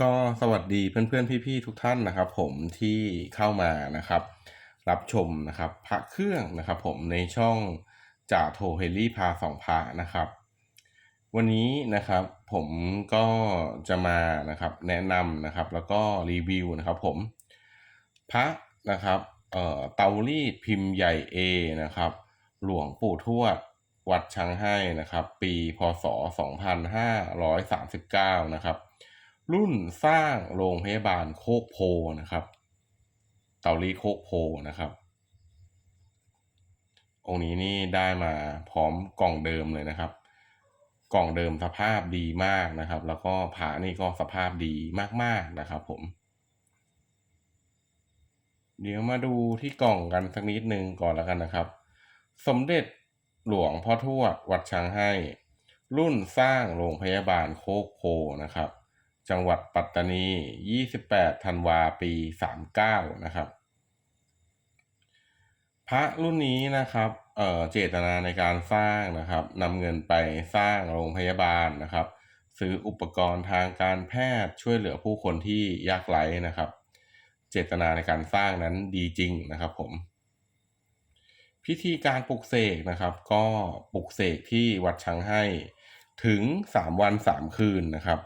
ก็สวัสดีเพื่อนๆ พี่ๆ ทุกท่านนะครับ ผมที่เข้ามานะครับ รับชมนะครับพระเครื่องนะครับ ผมในช่องจ่าโทเฮลี่พาสองพระนะครับ วันนี้นะครับผมก็จะมานะครับแนะนำนะครับแล้วก็รีวิวนะครับผมพระนะครับเอ่อเตารีดพิมพ์ใหญ่ A นะครับ หลวงปู่ทวดวัดช้างให้นะครับ ปีพศ 2539 นะครับ รุ่นสร้างโรงพยาบาลโคกโพนะครับ เตารีโคกโพนะครับ องค์นี้นี่ได้มาพร้อมกล่องเดิมเลยนะครับ กล่องเดิมสภาพดีมากนะครับ แล้วก็ผานี่ก็สภาพดีมากๆนะครับ ผม เดี๋ยวมาดูที่กล่องกันสักนิดนึงก่อนแล้วกันนะครับ สมเด็จหลวงพ่อทวดวัดช้างให้ รุ่นสร้างโรงพยาบาลโคกโพนะครับ จังหวัดปัตตานี 28 ธันวาปี 39 นะครับ พระรุ่นนี้นะครับเเจตนาในการสร้างนะครับนำเงินไปสร้างโรงพยาบาลนะครับ ซื้ออุปกรณ์ทางการแพทย์ช่วยเหลือผู้คนที่ยากไร้นะครับ เจตนาในการสร้างนั้นดีจริงนะครับผมพิธีการปลุกเสกนะครับ ก็ปลุกเสกที่วัดช้างให้ถึง 3 วัน 3 คืนนะครับ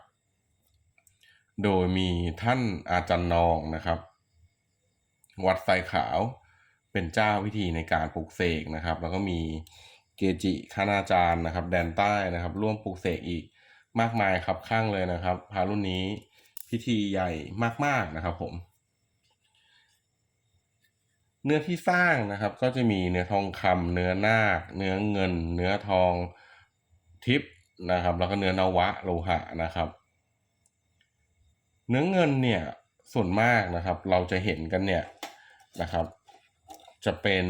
โดยมีท่านอาจารย์นองนะครับ วัดไซขาวเป็นเจ้าพิธีในการปลุกเสกนะครับ แล้วก็มีเกจิคณาจารย์นะครับ แดนใต้นะครับ ร่วมปลุกเสกอีกมากมายครับข้างเลยนะครับพระรุ่นนี้พิธีใหญ่มากๆนะครับผม เนื้อที่สร้างนะครับ ก็จะมีเนื้อทองคำเนื้อนาค เนื้อเงิน เนื้อทองทิพนะครับ แล้วก็เนื้อนวะโลหะนะครับ เนื้อเงินเนี่ยส่วนมากนะครับ เราจะเห็นกันเนี่ยนะครับ จะเป็น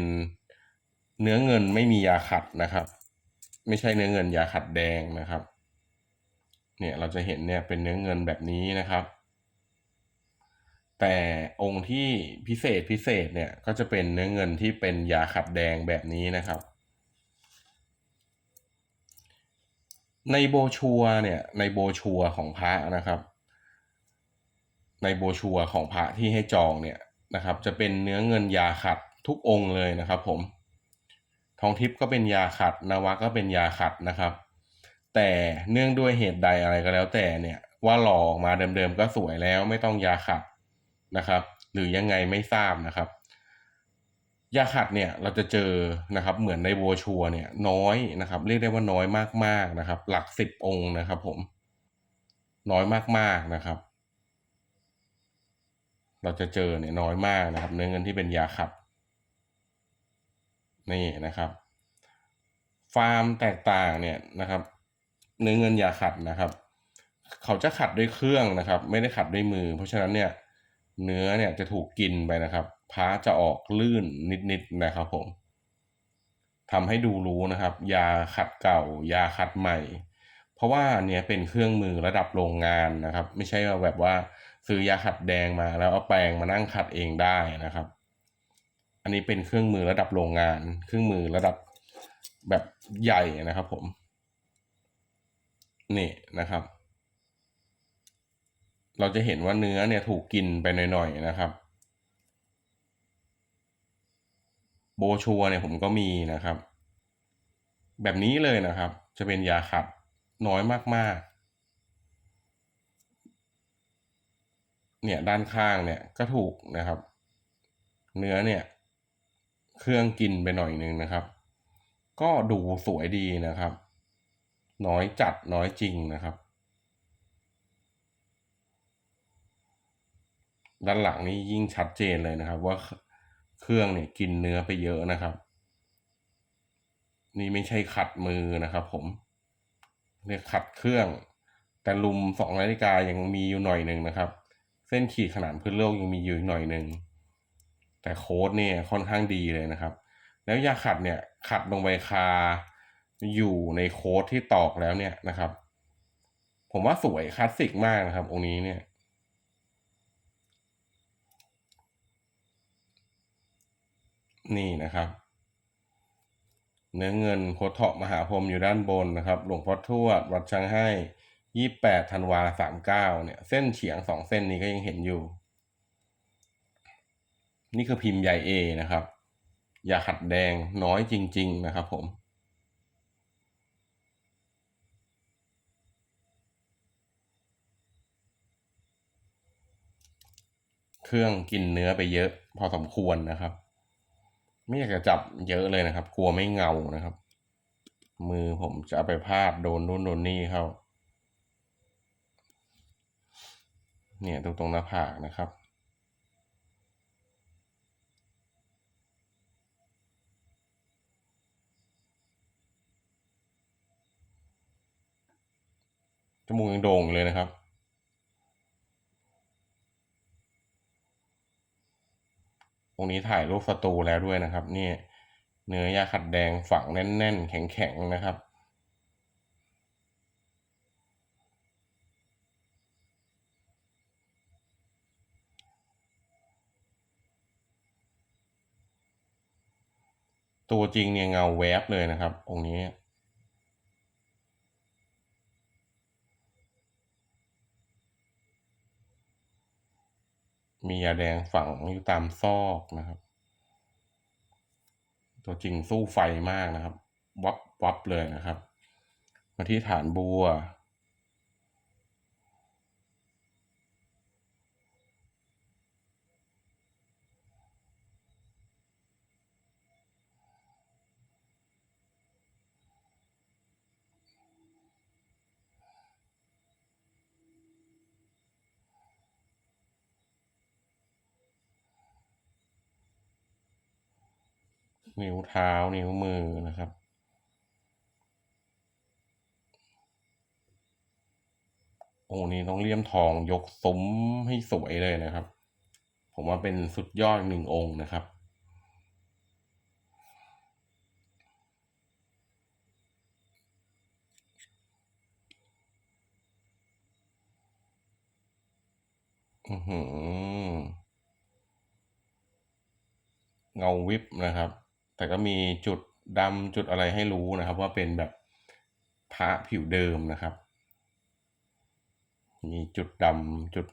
เนื้อเงินไม่มียาขัดนะครับ ไม่ใช่เนื้อเงินยาขัดแดงนะครับ เนี่ยเราจะเห็นเนี่ยเป็นเนื้อเงินแบบนี้นะครับ แต่องค์ที่พิเศษพิเศษเนี่ยก็จะเป็นเนื้อเงินที่เป็นยาขัดแดงแบบนี้นะครับในโบชัวเนี่ยในโบชัวของพระนะครับ ในโบชัวของพระที่ให้จองเนี่ยนะครับ จะเป็นเนื้อเงินยาขัดทุกองค์เลยนะครับ ผม ทองทิพย์ก็เป็นยาขัดนวะก็เป็นยาขัดนะครับ แต่เนื่องด้วยเหตุใดอะไรก็แล้วแต่เนี่ยว่าหล่อออกมาเดิมๆก็สวยแล้วไม่ต้องยาขัดนะครับ หรือยังไงไม่ทราบนะครับ ยาขัดเนี่ยเราจะเจอนะครับ เหมือนในโบชัวเนี่ยน้อยนะครับ เรียกได้ว่าน้อยมากๆนะครับ หลักสิบองค์นะครับ ผม น้อยมากๆนะครับ เราจะเจอเนี่ยน้อยมากนะครับ เนื้อเงินที่เป็นยาขัดนี่นะครับ ฟาร์มแตกต่างเนี่ยนะครับ เนื้อเงินยาขัดนะครับ เขาจะขัดด้วยเครื่องนะครับ ไม่ได้ขัดด้วยมือ เพราะฉะนั้นเนี่ยเนื้อเนี่ยจะถูกกินไปนะครับพ้าจะออกลื่นนิดๆนะครับผมทำให้ดูรู้นะครับ ยาขัดเก่า ยาขัดใหม่ เพราะว่าเนี่ยเป็นเครื่องมือระดับโรงงานนะครับ ไม่ใช่แบบว่า ซื้อยาขัดแดงมาแล้วเอาแปรงมานั่งขัดเองได้นะครับ อันนี้เป็นเครื่องมือระดับโรงงาน เครื่องมือระดับแบบใหญ่นะครับ ผม นี่นะครับ เราจะเห็นว่าเนื้อเนี่ยถูกกินไปหน่อยๆนะครับ โบชัวเนี่ยผมก็มีนะครับ แบบนี้เลยนะครับ จะเป็นยาขัดน้อยมากๆ เนี่ยด้านข้างเนี่ยก็ถูกนะครับ เนื้อเนี่ย เครื่องกินไปหน่อยนึงนะครับ ก็ดูสวยดีนะครับ น้อยจัดน้อยจริงนะครับ ด้านหลังนี้ยิ่งชัดเจนเลยนะครับ ว่าเครื่องเนี่ยกินเนื้อไปเยอะนะครับ นี่ไม่ใช่ขัดมือนะครับผมเรียกขัดเครื่อง แต่ลุมสองนาฬิกายังมีอยู่หน่อยหนึ่งนะครับ เส้นขีดขนาดพื้นโลกยังมีอยู่หน่อยหนึ่งแต่โค้ดเนี่ยค่อนข้างดีเลยนะครับ แล้วยาขัดเนี่ยขัดลงไปคาอยู่ในโค้ดที่ตอกแล้วเนี่ยนะครับ ผมว่าสวยคลาสสิกมากนะครับ องค์นี้เนี่ย นี่นะครับ เนื้อเงินโคตรเถาะมหาพรหมอยู่ด้านบนนะครับ หลวงพ่อทวดวัดช้างให้ ยี่แปดธันวาสามเก้าเนี่ย เส้นเฉียงสองเส้นนี้ก็ยังเห็นอยู่ นี่คือพิมพ์ใหญ่ A นะครับ อย่าขัดแดงน้อยจริง ๆ นะครับผมเครื่องกินเนื้อไปเยอะ พอสมควรนะครับ ไม่อยากจะจับเยอะเลยนะครับ กลัวไม่เงานะครับ มือผมจะเอาไปพาดโดนนู่นโดนนี่เข้า เนี่ยตรงตรงหน้าผากนะครับ จมูกยังโด่งอยู่เลยนะครับตรงนี้ถ่ายรูปสตูแล้วด้วยนะครับ นี่เนื้อยาขัดแดงฝังแน่น ๆ แข็ง ๆ นะครับ ตัวจริงเนี่ยเงาแวบเลยนะครับ องค์นี้ มียาแดงฝังอยู่ตามซอกนะครับ ตัวจริงสู้ไฟมากนะครับ วับวับเลยนะครับ มาที่ฐานบัว นิ้วเท้านิ้วมือนะครับ โอ้นี้ต้องเลี่ยมทองยกซุ้มให้สวยเลยนะครับ ผมว่าเป็นสุดยอดหนึ่งองค์นะครับอือหือเงาวิบนะครับ แต่ก็มีจุดดำจุดอะไรให้รู้นะครับ ว่าเป็นแบบพระผิวเดิมนะครับ มีจุดดำจุด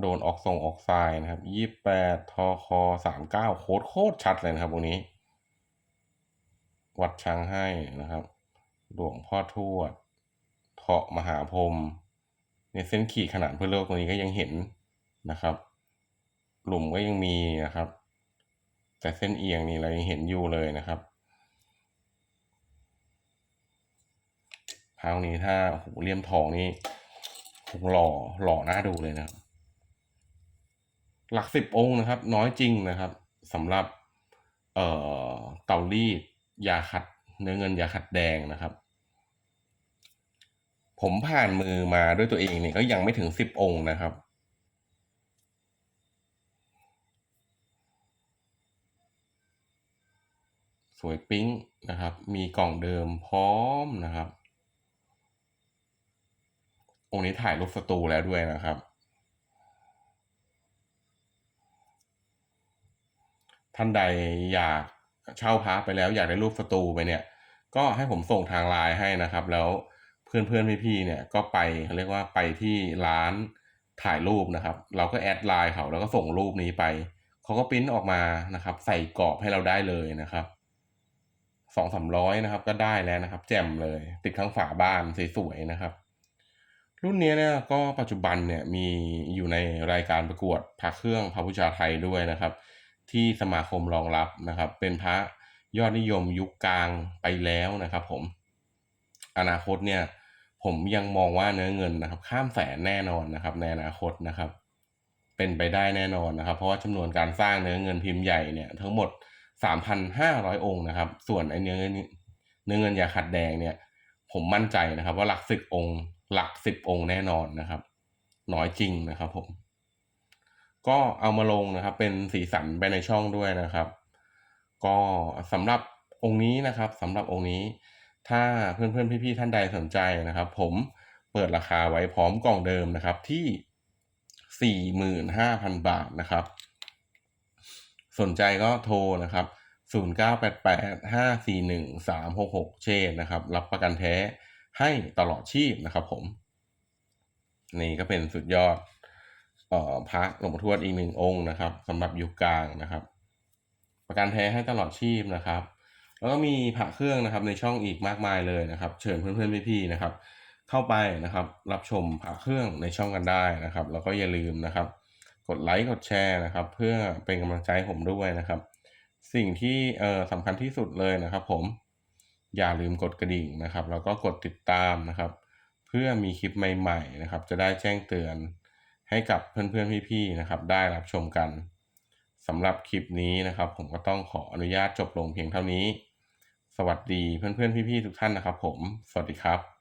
โดนออกทรงออกทรายนะครับยี่แปดทอคอสามเก้าโคตรโคตรชัดเลยนะครับตรงนี้ วัดช้างให้นะครับ หลวงพ่อทวดเถาะมหาพรมเนี่ยเส้นขีดขนาดเพื่อโลกตรงนี้ก็ยังเห็นนะครับ หลุมก็ยังมีนะครับ แต่เส้นเอียงนี่เรายังเห็นอยู่เลยนะครับพาวนี้ถ้าโหเลี่ยมทองนี่คงหล่อหล่อน่าดูเลยนะครับ หลักสิบองค์นะครับ น้อยจริงนะครับสำหรับ เอ่อเตารีดยาขัดเนื้อเงินยาขัดแดงนะครับ ผมผ่านมือมาด้วยตัวเองเนี่ยก็ยังไม่ถึงสิบองค์นะครับ สวยปิ๊งนะครับ มีกล่องเดิมพร้อมนะครับ องค์นี้ถ่ายรูปสตูแล้วด้วยนะครับ ท่านใดอยากเช่าพระไปแล้วอยากได้รูปสตูไปเนี่ย ก็ให้ผมส่งทางไลน์ให้นะครับ แล้วเพื่อนเพื่อนพี่ๆเนี่ยก็ไปเขาเรียกว่าไปที่ร้านถ่ายรูปนะครับ เราก็แอดไลน์เขาแล้วก็ส่งรูปนี้ไปเขาก็ปริ้นออกมานะครับ ใส่กรอบให้เราได้เลยนะครับ สองสามร้อยนะครับ ก็ได้แล้วนะครับ แจ่มเลย ติดข้างฝาบ้านสวยๆนะครับ รุ่นนี้เนี่ยก็ปัจจุบันเนี่ยมีอยู่ในรายการประกวดพระเครื่องพระบูชาไทยด้วยนะครับ ที่สมาคมรองรับนะครับ เป็นพระยอดนิยมยุคกลางไปแล้วนะครับ ผม อนาคตเนี่ย ผมยังมองว่าเนื้อเงินนะครับ ข้ามแสนแน่นอนนะครับ ในอนาคตนะครับ เป็นไปได้แน่นอนนะครับ เพราะว่าจำนวนการสร้างเนื้อเงินพิมพ์ใหญ่เนี่ย ทั้งหมด 3,500 องค์นะครับ ส่วนไอ้เนื้อเงินเนื้อเงินยาขัดแดงเนี่ย ผมมั่นใจนะครับ ว่าหลักสิบองค์ หลักสิบองค์แน่นอนนะครับ น้อยจริงนะครับผม ก็เอามาลงนะครับ เป็นสีสันไปในช่องด้วยนะครับ ก็สำหรับองค์นี้นะครับสำหรับองค์นี้ ถ้าเพื่อนๆพี่ๆท่านใดสนใจนะครับ ผมเปิดราคาไว้พร้อมกล่องเดิมนะครับที่สี่หมื่นห้าพันบาทนะครับ สนใจก็โทรนะครับ 0 9 8 8 5 4 1 3 6 6 เชนนะครับ รับประกันแท้ให้ตลอดชีพนะครับผม นี่ก็เป็นสุดยอดอ่อพระหลวงปู่ทวดอีกหนึ่งองค์นะครับสำหรับยุคกลางนะครับ ประกันแท้ให้ตลอดชีพนะครับ แล้วก็มีพระเครื่องนะครับในช่องอีกมากมายเลยนะครับ เชิญเพื่อนๆพี่ๆนะครับ เข้าไปนะครับ รับชมพระเครื่องในช่องกันได้นะครับ แล้วก็อย่าลืมนะครับ กดไลค์กดแชร์นะครับ เพื่อเป็นกำลังใจให้ผมด้วยนะครับ สิ่งที่เอ่อสำคัญที่สุดเลยนะครับ ผมอย่าลืมกดกระดิ่งนะครับ แล้วก็กดติดตามนะครับ เพื่อมีคลิปใหม่ ๆ นะครับ จะได้แจ้งเตือนให้กับเพื่อนๆพี่ๆนะครับ ได้รับชมกันสำหรับคลิปนี้นะครับ ผมก็ต้องขออนุญาตจบลงเพียงเท่านี้ สวัสดีเพื่อนๆพี่ๆทุกท่านนะครับ ผม สวัสดีครับ